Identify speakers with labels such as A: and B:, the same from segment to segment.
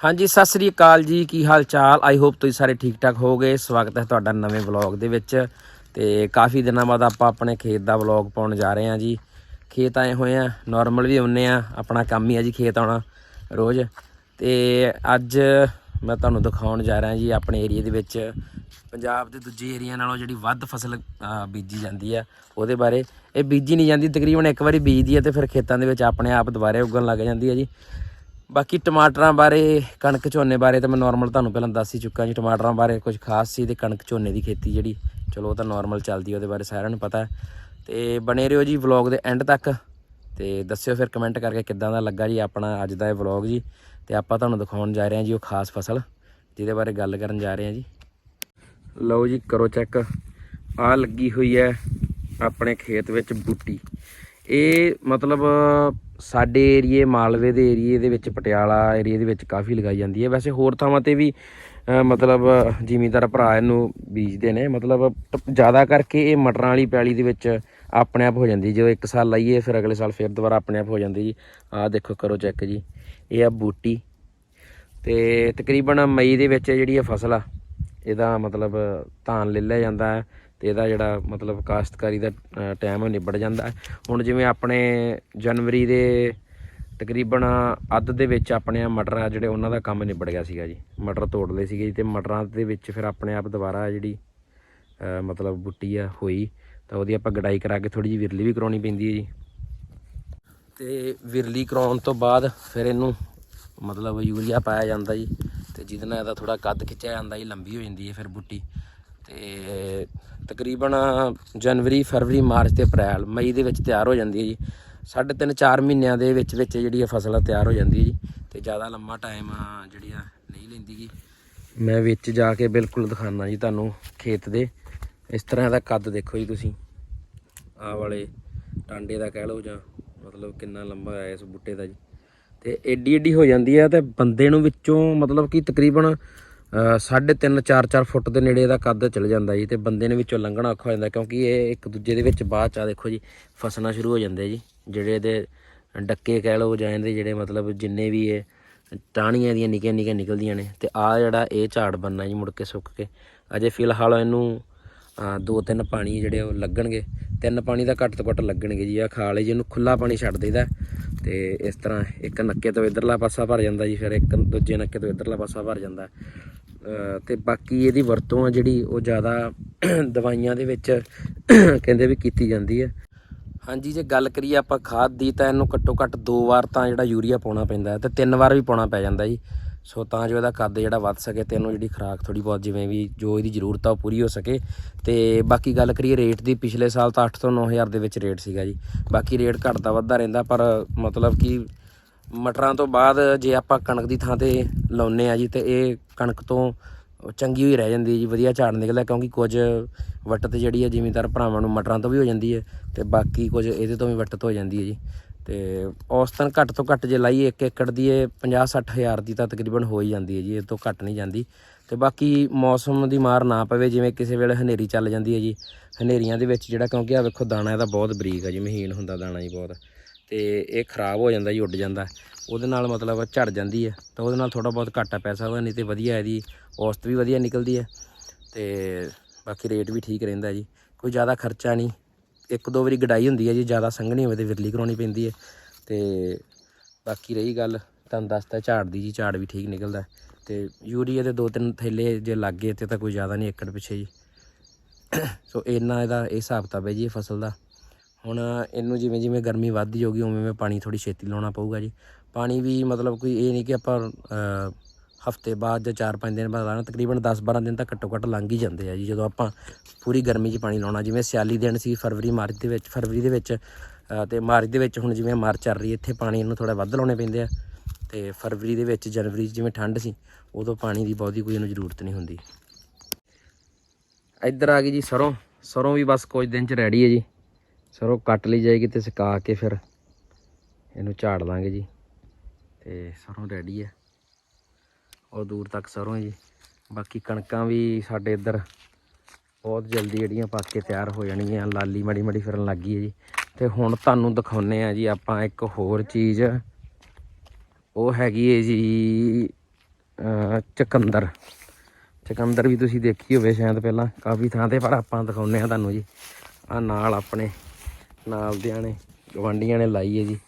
A: ਹਾਂਜੀ, ਸਤਿ ਸ੍ਰੀ ਅਕਾਲ ਜੀ। ਕੀ ਹਾਲ ਚਾਲ ਆਈ ਹੋਪ ਤੁਸੀਂ ਸਾਰੇ ਠੀਕ ਠਾਕ ਹੋਵੋਗੇ। ਸਵਾਗਤ ਹੈ ਤੁਹਾਡਾ ਨਵੇਂ ਵਲੌਗ ਦੇ ਵਿੱਚ। ਤੇ ਕਾਫੀ ਦਿਨਾਂ ਬਾਅਦ ਆਪਾਂ ਆਪਣੇ ਖੇਤ ਦਾ ਵਲੌਗ ਪਾਉਣ ਜਾ ਰਹੇ ਹਾਂ ਜੀ। ਖੇਤ ਆਏ ਹੋਏ ਆ ਨਾਰਮਲ ਵੀ ਆਉਨੇ ਆ ਆਪਣਾ ਕੰਮ ਹੀ ਆ ਜੀ ਖੇਤ ਆਉਣਾ ਰੋਜ਼। ਤੇ ਅੱਜ ਮੈਂ ਤੁਹਾਨੂੰ ਦਿਖਾਉਣ ਜਾ ਰਿਹਾ ਜੀ ਆਪਣੇ ਏਰੀਆ ਦੇ ਵਿੱਚ। ਪੰਜਾਬ ਦੇ ਦੂਜੇ ਏਰੀਆ ਨਾਲੋਂ ਜਿਹੜੀ ਵੱਧ ਫਸਲ ਬੀਜੀ ਜਾਂਦੀ ਆ, ਉਹਦੇ ਬਾਰੇ। ਇਹ ਬੀਜੀ ਨਹੀਂ ਜਾਂਦੀ, ਤਕਰੀਬਨ ਇੱਕ ਵਾਰੀ ਬੀਜਦੀ ਹੈ ਤੇ ਫਿਰ ਖੇਤਾਂ ਦੇ ਵਿੱਚ ਆਪਣੇ ਆਪ ਦੁਬਾਰੇ ਉੱਗਣ ਲੱਗ ਜਾਂਦੀ ਹੈ ਜੀ। ਬਾਕੀ ਟਮਾਟਰਾਂ ਬਾਰੇ, ਕਣਕ ਝੋਨੇ ਬਾਰੇ ਤਾਂ ਮੈਂ ਨਾਰਮਲ ਤੁਹਾਨੂੰ ਪਹਿਲਾਂ ਦੱਸ ਹੀ ਚੁੱਕਾ ਜੀ, ਟਮਾਟਰਾਂ ਬਾਰੇ ਕੁਝ ਖਾਸ ਸੀ ਤੇ ਕਣਕ ਝੋਨੇ ਦੀ ਖੇਤੀ ਜਿਹੜੀ, ਚਲੋ ਉਹ ਤਾਂ ਨਾਰਮਲ ਚੱਲਦੀ ਉਹਦੇ ਬਾਰੇ ਸਾਰਿਆਂ ਨੂੰ ਪਤਾ ਹੈ। ਤੇ ਬਣੇ ਰਹੋ ਜੀ ਵਲੌਗ ਦੇ ਐਂਡ ਤੱਕ ਤੇ ਦੱਸਿਓ ਫਿਰ ਕਮੈਂਟ ਕਰਕੇ ਕਿੱਦਾਂ ਦਾ ਲੱਗਾ ਜੀ ਆਪਣਾ ਅੱਜ ਦਾ ਇਹ ਵਲੌਗ ਜੀ। ਤੇ ਆਪਾਂ ਤੁਹਾਨੂੰ ਦਿਖਾਉਣ ਜਾ ਰਹੇ ਹਾਂ ਜੀ ਉਹ ਖਾਸ ਫਸਲ, ਜਿਹਦੇ ਬਾਰੇ ਗੱਲ ਕਰਨ ਜਾ ਰਹੇ ਹਾਂ ਜੀ। ਲਓ ਜੀ ਕਰੋ ਚੈੱਕ ਆ ਲੱਗੀ ਹੋਈ ਹੈ ਆਪਣੇ ਖੇਤ ਵਿੱਚ ਬੂਟੀ। ਇਹ ਮਤਲਬ ਸਾਡੇ ਏਰੀਏ, ਮਾਲਵੇ ਦੇ ਏਰੀਏ ਦੇ ਵਿੱਚ, ਪਟਿਆਲਾ ਏਰੀਏ ਦੇ ਵਿੱਚ ਕਾਫੀ ਲਗਾਈ ਜਾਂਦੀ ਹੈ। ਵੈਸੇ ਹੋਰ ਥਾਵਾਂ ਤੇ ਵੀ ਮਤਲਬ ਜ਼ਿਮੀਂਦਾਰ ਭਰਾ ਇਹਨੂੰ ਬੀਜਦੇ ਨੇ। ਮਤਲਬ ਟ- ਜ਼ਿਆਦਾ ਕਰਕੇ ਇਹ ਮਟਰਾਂ ਵਾਲੀ ਪੈਲੀ ਦੇ ਵਿੱਚ ਆਪਣੇ ਆਪ ਹੋ ਜਾਂਦੀ ਜਦੋਂ ਇੱਕ ਸਾਲ ਲਾਈਏ, ਫਿਰ ਅਗਲੇ ਸਾਲ ਫਿਰ ਦੁਬਾਰਾ ਆਪਣੇ ਆਪ ਹੋ ਜਾਂਦੀ ਜੀ। ਆਹ ਦੇਖੋ, ਕਰੋ ਚੈੱਕ ਜੀ। ਇਹ ਆ ਬੂਟੀ। ਤੇ ਤਕਰੀਬਨ ਮਈ ਦੇ ਵਿੱਚ ਜਿਹੜੀ ਇਹ ਫਸਲ ਆ, ਇਹਦਾ ਮਤਲਬ ਧਾਨ ਲੈ ਲਿਆ ਜਾਂਦਾ ਹੈ। ਤੇ ਇਹਦਾ ਜਿਹੜਾ ਮਤਲਬ ਕਾਸ਼ਤਕਾਰੀ ਦਾ ਟਾਈਮ ਨਿਬੜ ਜਾਂਦਾ ਹੁਣ ਜਿਵੇਂ ਆਪਣੇ ਜਨਵਰੀ ਦੇ ਤਕਰੀਬਨ ਅੱਧ ਦੇ ਵਿੱਚ ਆਪਣੇ ਆਹ ਮਟਰ ਆ ਜਿਹੜੇ ਉਹਨਾਂ ਦਾ ਕੰਮ ਨਿਬੜ ਗਿਆ ਸੀਗਾ ਜੀ। ਮਟਰ ਤੋੜ ਲਏ ਸੀਗੇ ਜੀ ਤੇ ਮਟਰਾਂ ਦੇ ਵਿੱਚ ਫਿਰ ਆਪਣੇ ਆਪ ਦੁਬਾਰਾ ਜਿਹੜੀ ਮਤਲਬ ਬੁੱਟੀ ਆ ਹੋਈ, ਤਾਂ ਉਹਦੀ ਆਪਾਂ ਗਡਾਈ ਕਰਾ ਕੇ ਥੋੜੀ ਜਿਹੀ ਵਿਰਲੀ ਵੀ ਕਰਾਉਣੀ ਪੈਂਦੀ ਹੈ ਜੀ। ਤੇ ਵਿਰਲੀ ਕਰਾਉਣ ਤੋਂ ਬਾਅਦ ਫਿਰ ਇਹਨੂੰ ਮਤਲਬ ਯੂਰੀਆ ਪਾਇਆ ਜਾਂਦਾ ਜੀ ਤੇ ਜਿਹਦੇ ਨਾਲ ਇਹਦਾ ਥੋੜਾ ਕੱਦ ਖਿੱਚਿਆ ਜਾਂਦਾ ਜੀ, ਲੰਬੀ ਹੋ ਜਾਂਦੀ ਹੈ ਫਿਰ ਬੁੱਟੀ। ਤੇ ਤਕਰੀਬਨ ਜਨਵਰੀ, ਫਰਵਰੀ, ਮਾਰਚ ਤੇ ਅਪ੍ਰੈਲ, ਮਈ ਦੇ ਵਿੱਚ ਤਿਆਰ ਹੋ ਜਾਂਦੀ ਹੈ ਜੀ। ਸਾਢੇ ਤਿੰਨ ਚਾਰ ਮਹੀਨਿਆਂ ਦੇ ਵਿੱਚ ਵਿੱਚ ਜਿਹੜੀ ਇਹ ਫਸਲ ਆ ਤਿਆਰ ਹੋ ਜਾਂਦੀ ਹੈ ਜੀ ਤੇ ਜ਼ਿਆਦਾ ਲੰਮਾ ਟਾਈਮ ਜਿਹੜੀ ਆ ਨਹੀਂ ਲੈਂਦੀ ਗੀ। ਮੈਂ ਵਿੱਚ ਜਾ ਕੇ ਬਿਲਕੁਲ ਦਿਖਾਣਾ ਜੀ ਤੁਹਾਨੂੰ ਖੇਤ ਦੇ। ਇਸ ਤਰ੍ਹਾਂ ਦਾ ਕੱਦ ਦੇਖੋ ਜੀ ਤੁਸੀਂ। ਆ ਵਾਲੇ ਟਾਂਡੇ ਦਾ ਕਹਿ ਲਓ ਜਾਂ ਮਤਲਬ ਕਿੰਨਾ ਲੰਬਾ ਹੈ ਇਸ ਬੂਟੇ ਦਾ ਜੀ। ਤੇ ਏਡੀ ਏਡੀ ਹੋ ਜਾਂਦੀ ਹੈ ਤੇ ਬੰਦੇ ਨੂੰ ਵਿੱਚੋਂ ਮਤਲਬ ਕਿ ਤਕਰੀਬਨ 3.5 4-4 ਫੁੱਟ ਦੇ ਨੇੜੇ ਦਾ ਕੱਦ ਚਲ ਜਾਂਦਾ ਜੀ ਤੇ ਬੰਦੇ ਨੇ ਵਿੱਚੋਂ ਲੰਘਣਾ ਔਖਾ ਹੋ ਜਾਂਦਾ ਕਿਉਂਕਿ ਇਹ ਇੱਕ ਦੂਜੇ ਦੇ ਵਿੱਚ ਬਾਅਦ ਚ ਆ ਦੇਖੋ ਜੀ, ਫਸਣਾ ਸ਼ੁਰੂ ਹੋ ਜਾਂਦੇ ਜੀ। ਜਿਹੜੇ ਇਹਦੇ ਡੱਕੇ ਕਹਿ ਲਓ ਜਾਂ ਇਹਦੇ ਜਿਹੜੇ ਮਤਲਬ ਜਿੰਨੇ ਵੀ ਇਹ ਟਾਹਣੀਆਂ ਦੀਆਂ ਨਿੱਕੀਆਂ ਨਿੱਕੀਆਂ ਨਿਕਲਦੀਆਂ ਨੇ ਤੇ ਆ ਜਿਹੜਾ ਇਹ ਝਾੜ ਬੰਨਾ ਜੀ ਮੁੜ ਕੇ ਸੁੱਕ ਕੇ। ਅਜੇ ਫਿਲਹਾਲ ਇਹਨੂੰ ਦੋ ਤਿੰਨ ਪਾਣੀ ਜਿਹੜੇ ਉਹ ਲੱਗਣਗੇ, ਤਿੰਨ ਪਾਣੀ ਦਾ ਘੱਟ ਤੋਂ ਘੱਟ ਲੱਗਣਗੇ ਜੀ। ਆ ਖਾਲੇ ਜੀ, ਇਹਨੂੰ ਖੁੱਲਾ ਪਾਣੀ ਛੱਡ ਦੇਈਦਾ ਤੇ ਇਸ ਤਰ੍ਹਾਂ ਇੱਕ ਨੱਕੇ ਤੋਂ ਇਧਰਲਾ ਪਾਸਾ ਭਰ ਜਾਂਦਾ ਜੀ, ਫਿਰ ਇੱਕ ਦੂਜੇ ਨੱਕੇ ਤੋਂ ਇਧਰਲਾ ਪਾਸਾ ਭਰ ਜਾਂਦਾ। ਤੇ ਬਾਕੀ ਇਹਦੀ ਵਰਤੋਂ ਆ ਜਿਹੜੀ ਉਹ ਜ਼ਿਆਦਾ ਦਵਾਈਆਂ ਦੇ ਵਿੱਚ ਕਹਿੰਦੇ ਵੀ ਕੀਤੀ ਜਾਂਦੀ ਹੈ ਹਾਂਜੀ, ਜੇ ਗੱਲ ਕਰੀਏ ਆਪਾਂ ਖਾਦ ਦੀ ਤਾਂ ਇਹਨੂੰ ਘੱਟੋ ਘੱਟ ਦੋ ਵਾਰ ਤਾਂ ਜਿਹੜਾ ਯੂਰੀਆ ਪਾਉਣਾ ਪੈਂਦਾ ਹੈ ਤੇ ਤਿੰਨ ਵਾਰ ਵੀ ਪਾਉਣਾ ਪੈ ਜਾਂਦਾ ਜੀ। ਸੋ ਤਾਂ ਜੋ ਇਹਦਾ ਕੱਦ ਜਿਹੜਾ ਵੱਧ ਸਕੇ ਤੇ ਇਹਨੂੰ ਜਿਹੜੀ ਖੁਰਾਕ ਥੋੜੀ ਬਹੁਤ ਜਿਵੇਂ ਵੀ ਜੋ ਇਹਦੀ ਜ਼ਰੂਰਤ ਆ ਉਹ ਪੂਰੀ ਹੋ ਸਕੇ। ਤੇ ਬਾਕੀ ਗੱਲ ਕਰੀਏ ਰੇਟ ਦੀ, ਪਿਛਲੇ ਸਾਲ ਤਾਂ 8 ਤੋਂ 9000 ਦੇ ਵਿੱਚ ਰੇਟ ਸੀਗਾ ਜੀ। ਬਾਕੀ ਰੇਟ ਘਟਦਾ ਵੱਧਦਾ ਰਹਿੰਦਾ ਪਰ ਮਤਲਬ ਕਿ ਮਟਰਾਂ ਤੋਂ ਬਾਅਦ ਜੇ ਆਪਾਂ ਕਣਕ ਦੀ ਥਾਂ ਤੇ ਲਾਉਨੇ ਆ ਜੀ ਤੇ ਇਹ ਕਣਕ ਤੋਂ ਚੰਗੀ ਹੋਈ ਰਹਿ ਜਾਂਦੀ ਹੈ ਜੀ, ਵਧੀਆ ਝਾੜ ਨਿਕਲਦਾ ਕਿਉਂਕਿ ਕੁਝ ਵੱਟਤ ਜਿਹੜੀ ਹੈ ਜ਼ਿਮੀਂਦਾਰ ਭਰਾਵਾਂ ਨੂੰ ਮਟਰਾਂ ਤੋਂ ਵੀ ਹੋ ਜਾਂਦੀ ਹੈ ਤੇ ਬਾਕੀ ਕੁਝ ਇਹਦੇ ਤੋਂ ਵੀ ਵੱਟਤ ਹੋ ਜਾਂਦੀ ਹੈ ਜੀ। ਤੇ ਔਸਤਨ ਘੱਟ ਤੋਂ ਘੱਟ ਜੇ ਲਾਈਏ 1 ਏਕੜ ਦੀ ਇਹ 50 60 ਹਜ਼ਾਰ ਦੀ ਤਾਂ ਤਕਰੀਬਨ ਹੋ ਹੀ ਜਾਂਦੀ ਹੈ ਜੀ, ਇਹ ਤੋਂ ਘੱਟ ਨਹੀਂ ਜਾਂਦੀ। ਤੇ ਬਾਕੀ ਮੌਸਮ ਦੀ ਮਾਰ ਨਾ ਪਵੇ, ਜਿਵੇਂ ਕਿਸੇ ਵੇਲੇ ਹਨੇਰੀ ਚੱਲ ਜਾਂਦੀ ਹੈ ਜੀ, ਹਨੇਰੀਆਂ ਦੇ ਵਿੱਚ ਜਿਹੜਾ ਕਿਉਂਕਿ ਆ ਵੇਖੋ ਦਾਣਾ ਇਹਦਾ ਬਹੁਤ ਬਰੀਕ ਹੈ ਜੀ, ਮਹੀਨ ਹੁੰਦਾ ਦਾਣਾ ਜੀ ਬਹੁਤ। ਤੇ ਇਹ ਖਰਾਬ ਹੋ ਜਾਂਦਾ ਜੀ, ਉੱਡ ਜਾਂਦਾ। ਉਹਦੇ ਨਾਲ ਮਤਲਬ ਝੜ ਜਾਂਦੀ ਹੈ। ਤਾਂ ਉਹਦੇ ਨਾਲ ਥੋੜਾ ਬਹੁਤ ਘਾਟਾ ਪੈਸਾ ਹੋਵੇ ਨਹੀਂ ਤੇ ਵਧੀਆ ਇਹਦੀ ਔਸਤ ਵੀ ਵਧੀਆ ਨਿਕਲਦੀ ਹੈ। ਤੇ ਬਾਕੀ ਰੇਟ ਵੀ ਠੀਕ ਰਹਿੰਦਾ ਜੀ। ਕੋਈ ਜ਼ਿਆਦਾ ਖਰਚਾ ਨਹੀਂ। ਇੱਕ ਦੋ ਵਾਰੀ ਗਡਾਈ ਹੁੰਦੀ ਹੈ ਜੀ, ਜ਼ਿਆਦਾ ਸੰਘਣੀ ਹੋਵੇ ਤੇ ਵਿਰਲੀ ਕਰਾਉਣੀ ਪੈਂਦੀ ਹੈ। ਤੇ ਬਾਕੀ ਰਹੀ ਗੱਲ, ਤੁਹਾਨੂੰ ਦੱਸਤਾ ਝਾੜ ਦੀ ਜੀ, ਝਾੜ ਵੀ ਠੀਕ ਨਿਕਲਦਾ। ਤੇ ਯੂਰੀਆ ਦੇ ਦੋ ਤਿੰਨ ਥੈਲੇ ਜੇ ਲੱਗ ਗਏ ਤੇ ਤਾਂ ਕੋਈ ਜ਼ਿਆਦਾ ਨਹੀਂ, ਏਕੜ ਪਿੱਛੇ ਜੀ। ਸੋ ਇੰਨਾ ਇਹਦਾ ਇਹ ਹਿਸਾਬ ਕਿਤਾਬ ਹੈ ਜੀ, ਇਹ ਫਸਲ ਦਾ। ਹੁਣ ਇਹਨੂੰ ਜਿਵੇਂ ਜਿਵੇਂ ਗਰਮੀ ਵੱਧਦੀ ਜਾਊਗੀ ਉਵੇਂ ਉਵੇਂ ਪਾਣੀ ਥੋੜੀ ਛੇਤੀ ਲਾਉਣਾ ਪਊਗਾ ਜੀ। ਪਾਣੀ ਵੀ ਮਤਲਬ ਕੋਈ ਇਹ ਨਹੀਂ ਕਿ ਆਪਾਂ ਹਫ਼ਤੇ ਬਾਅਦ ਜਾਂ 4-5 ਦਿਨ ਬਾਅਦ ਲਾਣਾ ਤਕਰੀਬਨ 10-12 ਦਿਨ ਤਾਂ ਘੱਟੋ ਘੱਟ ਲੰਘ ਹੀ ਜਾਂਦੇ ਆ ਜੀ। ਜਦੋਂ ਆਪਾਂ ਪੂਰੀ ਗਰਮੀ 'ਚ ਪਾਣੀ ਲਾਉਣਾ ਜਿਵੇਂ ਸਿਆਲੀ ਦਿਨ ਸੀ ਫਰਵਰੀ ਮਾਰਚ ਦੇ ਵਿੱਚ ਫਰਵਰੀ ਦੇ ਵਿੱਚ ਅ, ਤੇ ਮਾਰਚ ਦੇ ਵਿੱਚ ਹੁਣ ਜਿਵੇਂ ਮਾਰਚ ਚੱਲ ਰਹੀ ਹੈ ਇੱਥੇ ਪਾਣੀ ਇਹਨੂੰ ਥੋੜਾ ਵੱਧ ਲਾਉਣੇ ਪੈਂਦੇ ਆ। ਤੇ ਫਰਵਰੀ ਦੇ ਵਿੱਚ ਜਨਵਰੀ 'ਚ ਜਿਵੇਂ ਠੰਡ ਸੀ ਉਦੋਂ ਪਾਣੀ ਦੀ ਬਹੁਤੀ ਕੋਈ ਇਹਨੂੰ ਜ਼ਰੂਰਤ ਨਹੀਂ ਹੁੰਦੀ। ਇੱਧਰ ਆ ਗਈ ਜੀ ਸਰੋਂ। ਸਰੋਂ ਵੀ ਬਸ ਕੁਝ ਦਿਨ 'ਚ ਰੈਡੀ ਹੈ ਜੀ। ਸਰੋਂ ਕੱਟ ਲਈ ਜਾਏਗੀ ਤੇ ਸੁਕਾ ਕੇ ਫਿਰ ਇਹਨੂੰ ਝਾੜ ਲਾਂਗੇ ਜੀ। ਤੇ ਸਰੋਂ ਰੈਡੀ ਹੈ ਉਹ ਦੂਰ ਤੱਕ ਸਰੋਂ ਜੀ। ਬਾਕੀ ਕਣਕਾਂ ਵੀ ਸਾਡੇ ਇੱਧਰ ਬਹੁਤ ਜਲਦੀ ਜਿਹੜੀਆਂ ਪੱਕ ਕੇ ਤਿਆਰ ਹੋ ਜਾਣਗੀਆਂ। ਲਾਲੀ ਮੜੀ ਮੜੀ ਫਿਰਨ ਲੱਗ ਗਈ ਹੈ ਜੀ। ਤੇ ਹੁਣ ਤੁਹਾਨੂੰ ਦਿਖਾਉਨੇ ਆ ਜੀ ਆਪਾਂ ਇੱਕ ਹੋਰ ਚੀਜ਼। ਉਹ ਹੈਗੀ ਹੈ ਜੀ ਆਪਣਾ ਚਕੰਦਰ। ਚਕੰਦਰ ਵੀ ਤੁਸੀਂ ਦੇਖੀ ਹੋਵੇ ਸ਼ਾਇਦ ਪਹਿਲਾਂ। ਕਾਫੀ ਥਾਂ ਤੇ ਪਰ ਆਪਾਂ ਦਿਖਾਉਂਦੇ ਆ ਤੁਹਾਨੂੰ ਜੀ। ਆ ਨਾਲ ਆਪਣੇ ਨਾਲ ਦਿਆਂ ਨੇ ਗਵਾਂਡੀਆਂ ਨੇ ਲਾਈ ਹੈ ਜੀ,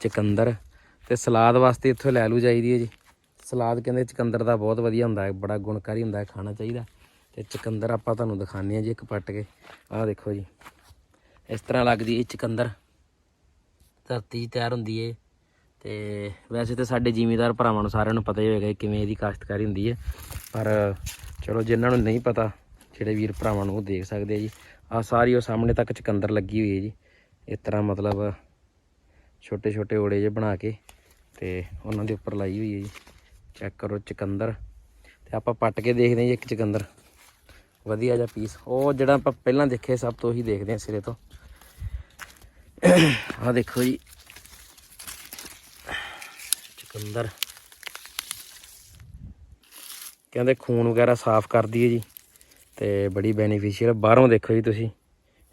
A: ਚਕੰਦਰ। ਤੇ ਸਲਾਦ ਵਾਸਤੇ ਇੱਥੋਂ ਲੈ ਲੂ ਜਾਈਦੀ ਹੈ ਜੀ। ਸਲਾਦ ਕਹਿੰਦੇ ਚਕੰਦਰ ਦਾ ਬਹੁਤ ਵਧੀਆ ਹੁੰਦਾ ਹੈ, ਬੜਾ ਗੁਣਕਾਰੀ ਹੁੰਦਾ ਹੈ, ਖਾਣਾ ਚਾਹੀਦਾ। ਤੇ ਚਕੰਦਰ ਆਪਾਂ ਤੁਹਾਨੂੰ ਦਿਖਾਉਂਦੇ ਆ ਜੀ ਇੱਕ ਪੱਟ ਕੇ। ਆਹ ਦੇਖੋ ਜੀ। ਇਸ ਤਰ੍ਹਾਂ ਲੱਗਦੀ ਹੈ ਚਕੰਦਰ। ਧਰਤੀ 'ਚ ਤਿਆਰ ਹੁੰਦੀ ਏ ਤੇ ਵੈਸੇ ਤਾਂ ਸਾਡੇ ਜ਼ਿਮੀਦਾਰ ਭਰਾਵਾਂ ਨੂੰ ਸਾਰਿਆਂ ਨੂੰ ਪਤਾ ਹੀ ਹੋਵੇਗਾ ਕਿਵੇਂ ਇਹਦੀ ਕਾਸ਼ਤਕਾਰੀ ਹੁੰਦੀ ਹੈ। ਪਰ ਚਲੋ ਜਿਨ੍ਹਾਂ ਨੂੰ ਨਹੀਂ ਪਤਾ, ਜਿਹੜੇ ਵੀਰ ਭਰਾਵਾਂ ਨੂੰ ਉਹ ਦੇਖ ਸਕਦੇ ਆ ਜੀ। ਆ ਸਾਰੀ ਉਹ ਸਾਹਮਣੇ ਤੱਕ ਚਕੰਦਰ ਲੱਗੀ ਹੋਈ ਹੈ ਜੀ। ਇਸ ਤਰ੍ਹਾਂ ਮਤਲਬ ਛੋਟੇ ਛੋਟੇ ਓੜੇ ਜੇ ਬਣਾ ਕੇ ਤੇ ਉਹਨਾਂ ਦੇ ਉੱਪਰ ਲਾਈ ਹੋਈ ਹੈ ਜੀ। ਚੈੱਕ ਕਰੋ ਚਕੰਦਰ। ਤੇ ਆਪਾਂ ਪੱਟ ਕੇ ਦੇਖਦੇ ਹਾਂ ਜੀ ਇੱਕ ਚਕੰਦਰ। ਵਧੀਆ ਜਿਹਾ ਪੀਸ ਉਹ ਜਿਹੜਾ ਆਪਾਂ ਪਹਿਲਾਂ ਦੇਖੇ ਸਭ ਤੋਂ ਹੀ ਦੇਖਦੇ ਹਾਂ ਸਿਰੇ ਤੋਂ। ਆਹ ਦੇਖੋ ਜੀ। ਚੁਕੰਦਰ। ਕਹਿੰਦੇ ਖੂਨ ਵਗੈਰਾ ਸਾਫ਼ ਕਰਦੀ ਹੈ ਜੀ। ਤੇ ਬੜੀ ਬੈਨੀਫੀਸ਼ੀਅਲ ਬਾਹਰੋਂ ਦੇਖੋ ਜੀ ਤੁਸੀਂ।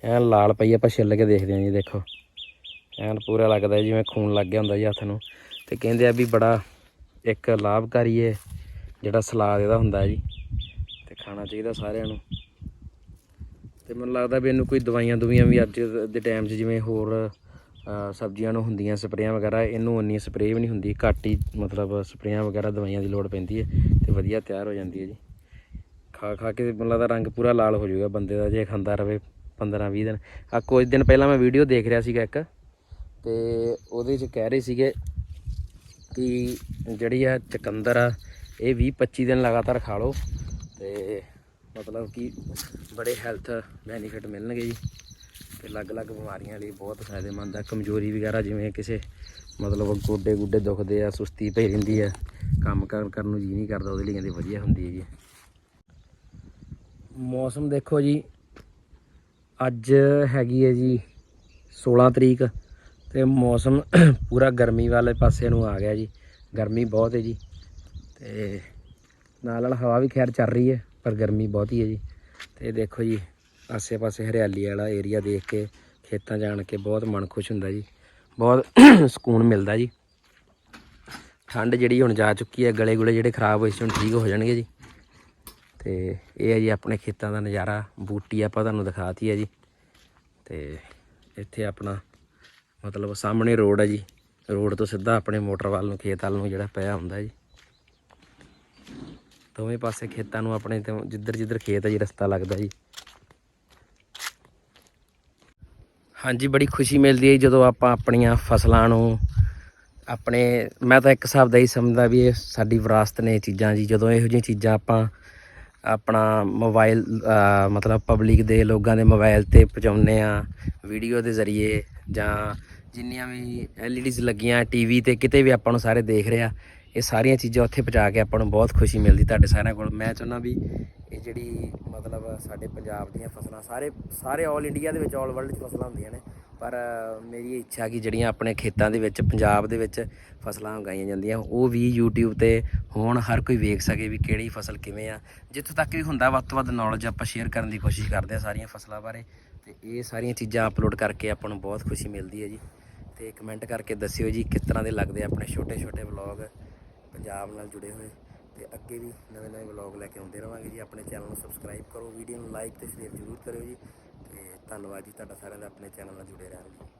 A: ਐਨ ਲਾਲ ਪਈ ਆਪਾਂ ਛਿੱਲ ਕੇ ਦੇਖਦੇ ਹਾਂ ਜੀ, ਦੇਖੋ। ਐਨ ਪੂਰਾ ਲੱਗਦਾ ਜਿਵੇਂ ਖੂਨ ਲੱਗ ਗਿਆ ਹੁੰਦਾ ਜੀ ਹੱਥ ਨੂੰ। ਤੇ ਕਹਿੰਦੇ ਆ ਵੀ ਬੜਾ ਇੱਕ ਲਾਭਕਾਰੀ ਹੈ ਜਿਹੜਾ ਸਲਾਦ ਇਹਦਾ ਹੁੰਦਾ ਜੀ। ਤੇ ਖਾਣਾ ਚਾਹੀਦਾ ਸਾਰਿਆਂ ਨੂੰ। ਤੇ ਮੈਨੂੰ ਲੱਗਦਾ ਵੀ ਇਹਨੂੰ ਕੋਈ ਦਵਾਈਆਂ ਦੁਵੀਆਂ ਵੀ ਅੱਜ ਦੇ ਟਾਈਮ 'ਚ ਜਿਵੇਂ ਹੋਰ ਸਬਜ਼ੀਆਂ ਨੂੰ ਹੁੰਦੀਆਂ, ਸਪਰੇਆਂ ਵਗੈਰਾ, ਇਹਨੂੰ ਉਨੀ ਸਪਰੇਅ ਵੀ ਨਹੀਂ ਹੁੰਦੀ। ਘੱਟ ਹੀ ਮਤਲਬ ਸਪਰੇਆਂ ਵਗੈਰਾ ਦਵਾਈਆਂ ਦੀ ਲੋੜ ਪੈਂਦੀ ਹੈ ਤੇ ਵਧੀਆ ਤਿਆਰ ਹੋ ਜਾਂਦੀ ਹੈ ਜੀ। ਖਾ ਖਾ ਕੇ ਮੈਨੂੰ ਲੱਗਦਾ ਰੰਗ ਪੂਰਾ ਲਾਲ ਹੋ ਜਾਊਗਾ ਬੰਦੇ ਦਾ, ਜੇ ਖਾਂਦਾ ਰਵੇ। 15 20 ਦਿਨ। ਆ ਕੁਝ ਦਿਨ ਪਹਿਲਾਂ ਮੈਂ ਵੀਡੀਓ ਦੇਖ ਰਿਹਾ ਸੀਗਾ ਇੱਕ। ਤੇ ਉਹਦੇ 'ਚ ਕਹਿ ਰਹੇ ਸੀਗੇ ਕਿ ਜਿਹੜੀ ਆ ਚਕੰਦਰ ਆ, ਇਹ 20 25 ਦਿਨ ਲਗਾਤਾਰ ਖਾ ਲਓ। ਤੇ ਮਤਲਬ ਕਿ ਬੜੇ ਹੈਲਥ ਬੈਨੀਫਿਟ ਮਿਲਣਗੇ ਜੀ। ਤੇ ਅਲੱਗ-ਅਲੱਗ ਬਿਮਾਰੀਆਂ ਲਈ ਬਹੁਤ ਫਾਇਦੇਮੰਦ ਆ। ਕਮਜ਼ੋਰੀ ਵਗੈਰਾ ਜਿਵੇਂ ਕਿਸੇ ਮਤਲਬ ਗੋਡੇ ਗੁੱਡੇ ਦੁਖਦੇ ਆ, ਸੁਸਤੀ ਪਈ ਰਹਿੰਦੀ ਆ, ਕੰਮ ਕਾਰ ਕਰਨ ਨੂੰ ਜੀ ਨਹੀਂ ਕਰਦਾ, ਉਹਦੇ ਲਈ ਕਹਿੰਦੇ ਵਧੀਆ ਹੁੰਦੀ ਹੈ ਜੀ ਮੌਸਮ ਦੇਖੋ ਜੀ ਅੱਜ ਹੈਗੀ ਹੈ ਜੀ 16 ਤਰੀਕ ਤੇ ਮੌਸਮ ਪੂਰਾ ਗਰਮੀ ਵਾਲੇ ਪਾਸੇ ਨੂੰ ਆ ਗਿਆ ਜੀ। ਗਰਮੀ ਬਹੁਤ ਹੈ ਜੀ ਤੇ ਨਾਲ ਨਾਲ ਹਵਾ ਵੀ ਖੈਰ ਚੱਲ ਰਹੀ ਹੈ, ਪਰ ਗਰਮੀ ਬਹੁਤ ਹੀ ਹੈ ਜੀ। ਤੇ ਦੇਖੋ ਜੀ ਆਸੇ ਪਾਸੇ ਹਰਿਆਲੀ ਵਾਲਾ ਏਰੀਆ ਦੇਖ ਕੇ ਖੇਤਾਂ ਜਾਣ ਕੇ ਬਹੁਤ ਮਨ ਖੁਸ਼ ਹੁੰਦਾ ਜੀ। ਬਹੁਤ ਸਕੂਨ ਮਿਲਦਾ ਜੀ। ਠੰਡ ਜਿਹੜੀ ਹੁਣ ਜਾ ਚੁੱਕੀ ਹੈ ਗਲੇ ਗੁਲੇ ਜਿਹੜੇ ਖਰਾਬ ਹੋਏ ਸੀ, ਹੁਣ ਠੀਕ ਹੋ ਜਾਣਗੇ ਜੀ। ਤੇ ਇਹ ਹੈ ਜੀ ਆਪਣੇ ਖੇਤਾਂ ਦਾ ਨਜ਼ਾਰਾ, ਬੂਟੀ ਆਪਾਂ ਤੁਹਾਨੂੰ ਦਿਖਾਤੀ ਹੈ ਜੀ। ਤੇ ਇੱਥੇ ਆਪਣਾ ਮਤਲਬ ਸਾਹਮਣੇ ਰੋਡ ਹੈ ਜੀ। ਰੋਡ ਤੋਂ ਸਿੱਧਾ ਆਪਣੇ ਮੋਟਰ ਵੱਲ ਨੂੰ, ਖੇਤ ਵੱਲ ਨੂੰ ਜਿਹੜਾ ਪਿਆ ਹੁੰਦਾ ਜੀ। ਦੋਵੇਂ ਪਾਸੇ ਖੇਤਾਂ ਨੂੰ ਆਪਣੇ ਤੋਂ ਜਿੱਧਰ ਜਿੱਧਰ ਖੇਤ ਹੈ ਜੀ, ਰਸਤਾ ਲੱਗਦਾ ਜੀ। ਹਾਂਜੀ, ਬੜੀ ਖੁਸ਼ੀ ਮਿਲਦੀ ਹੈ ਜੀ ਜਦੋਂ ਆਪਾਂ ਆਪਣੀਆਂ ਫਸਲਾਂ ਨੂੰ ਆਪਣੇ, ਮੈਂ ਤਾਂ ਇੱਕ ਹਿਸਾਬ ਦਾ ਹੀ ਸਮਝਦਾ ਵੀ ਇਹ ਸਾਡੀ ਵਿਰਾਸਤ ਨੇ ਇਹ ਚੀਜ਼ਾਂ ਜੀ। ਜਦੋਂ ਇਹੋ ਜਿਹੀਆਂ ਚੀਜ਼ਾਂ ਆਪਾਂ ਆਪਣਾ ਮੋਬਾਈਲ ਮਤਲਬ ਪਬਲਿਕ ਦੇ ਲੋਕਾਂ ਦੇ ਮੋਬਾਈਲ ਤੇ ਪਹੁੰਚਾਉਂਦੇ ਆ ਵੀਡੀਓ ਦੇ ਜ਼ਰੀਏ ਜਾਂ ਜਿੰਨੀਆਂ ਵੀ ਐਲਈਡੀਜ਼ ਲੱਗੀਆਂ ਟੀਵੀ ਤੇ ਕਿਤੇ ਵੀ ਆਪਾਂ ਨੂੰ ਸਾਰੇ ਦੇਖ ਰਿਹਾ ਇਹ ਸਾਰੀਆਂ ਚੀਜ਼ਾਂ ਉੱਥੇ ਪਹੁੰਚਾ ਕੇ ਆਪਾਂ ਨੂੰ ਬਹੁਤ ਖੁਸ਼ੀ ਮਿਲਦੀ ਤੁਹਾਡੇ ਸਾਰਿਆਂ ਕੋਲ। ਮੈਂ ਚਾਹੁੰਦਾ ਵੀ ਇਹ ਜਿਹੜੀ ਮਤਲਬ ਸਾਡੇ ਪੰਜਾਬ ਦੀਆਂ ਫਸਲਾਂ, ਸਾਰੇ ਸਾਰੇ 올 ਇੰਡੀਆ ਦੇ ਵਿੱਚ 올 ਵਰਲਡ 'ਚ ਫਸਲਾਂ ਹੁੰਦੀਆਂ ਨੇ। ਪਰ ਮੇਰੀ ਇੱਛਾ ਕਿ ਜਿਹੜੀਆਂ ਆਪਣੇ ਖੇਤਾਂ ਦੇ ਵਿੱਚ, ਪੰਜਾਬ ਦੇ ਵਿੱਚ ਫਸਲਾਂ ਉਗਾਈਆਂ ਜਾਂਦੀਆਂ, ਉਹ ਵੀ YouTube ਤੇ ਹੋਣ, ਹਰ ਕੋਈ ਵੇਖ ਸਕੇ ਵੀ ਕਿਹੜੀ ਫਸਲ ਕਿਵੇਂ ਆ। ਜਿੱਥੋਂ ਤੱਕ ਵੀ ਹੁੰਦਾ, ਵੱਧ ਤੋਂ ਵੱਧ ਨੌਲੇਜ ਆਪਾਂ ਸ਼ੇਅਰ ਕਰਨ ਦੀ ਕੋਸ਼ਿਸ਼ ਕਰਦੇ ਆ ਸਾਰੀਆਂ ਫਸਲਾਂ ਬਾਰੇ। ਤੇ ਇਹ ਸਾਰੀਆਂ ਚੀਜ਼ਾਂ ਅਪਲੋਡ ਕਰਕੇ ਆਪਾਂ ਨੂੰ ਬਹੁਤ ਖੁਸ਼ੀ ਮਿਲਦੀ ਹੈ ਜੀ। ਤੇ ਕਮੈਂਟ ਕਰਕੇ ਦੱਸਿਓ ਜੀ, ਕਿਸ ਤਰ੍ਹਾਂ ਦੇ ਲੱਗਦੇ ਆ ਆਪਣੇ ਛੋਟੇ ਛੋਟੇ ਵਲੌਗ ਪੰਜਾਬ ਨਾਲ ਜੁੜੇ ਹੋਏ। ਤੇ ਅੱਗੇ ਵੀ ਨਵੇਂ ਨਵੇਂ ਵਲੌਗ ਲੈ ਕੇ ਆਉਂਦੇ ਰਵਾਂਗੇ ਜੀ। ਆਪਣੇ ਚੈਨਲ ਨੂੰ ਸਬਸਕ੍ਰਾਈਬ ਕਰੋ ਵੀਡੀਓ ਨੂੰ ਲਾਈਕ ਤੇ ਸ਼ੇਅਰ ਜ਼ਰੂਰ ਕਰਿਓ ਜੀ। ਧੰਨਵਾਦ ਜੀ ਤੁਹਾਡਾ ਸਾਰਿਆਂ ਦਾ ਆਪਣੇ ਚੈਨਲ ਨਾਲ ਜੁੜੇ ਰਹਿਣ ਲਈ।